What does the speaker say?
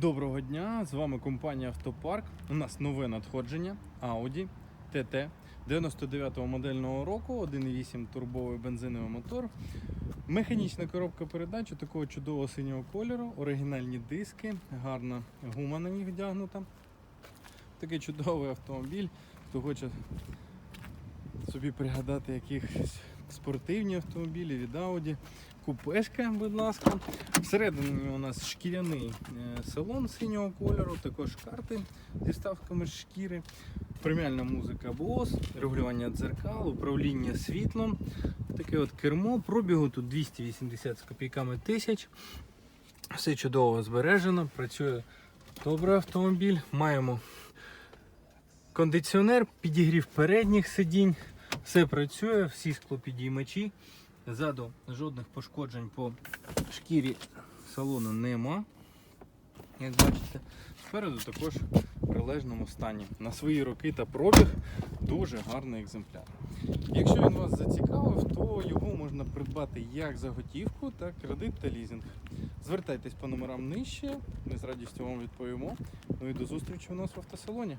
Доброго дня! З вами компанія Автопарк. У нас нове надходження Audi TT 99-го модельного року, 1.8 турбовий бензиновий мотор. Механічна коробка передач такого чудового синього кольору, оригінальні диски, гарна гума на них вдягнута. Такий чудовий автомобіль. Хто хоче собі пригадати якісь спортивні автомобілі від Audi. Купешка, будь ласка. Всередині у нас шкіряний е, салон синього кольору, також карти зі ставками шкіри, преміальна музика Bose, регулювання дзеркал, управління світлом, таке от кермо, пробігу тут 280 з копійками тисяч. Все чудово збережено, працює добре автомобіль. Маємо кондиціонер, підігрів передніх сидінь. Все працює, всі склопідіймачі. Ззаду жодних пошкоджень по шкірі салону нема. Як бачите, спереду також в прилежному стані. На свої роки та пробіг дуже гарний екземпляр. Якщо він вас зацікавив, то його можна придбати як за готівку, так і кредит та лізинг. Звертайтесь по номерам нижче, ми з радістю вам відповімо. Ну і до зустрічі у нас в автосалоні.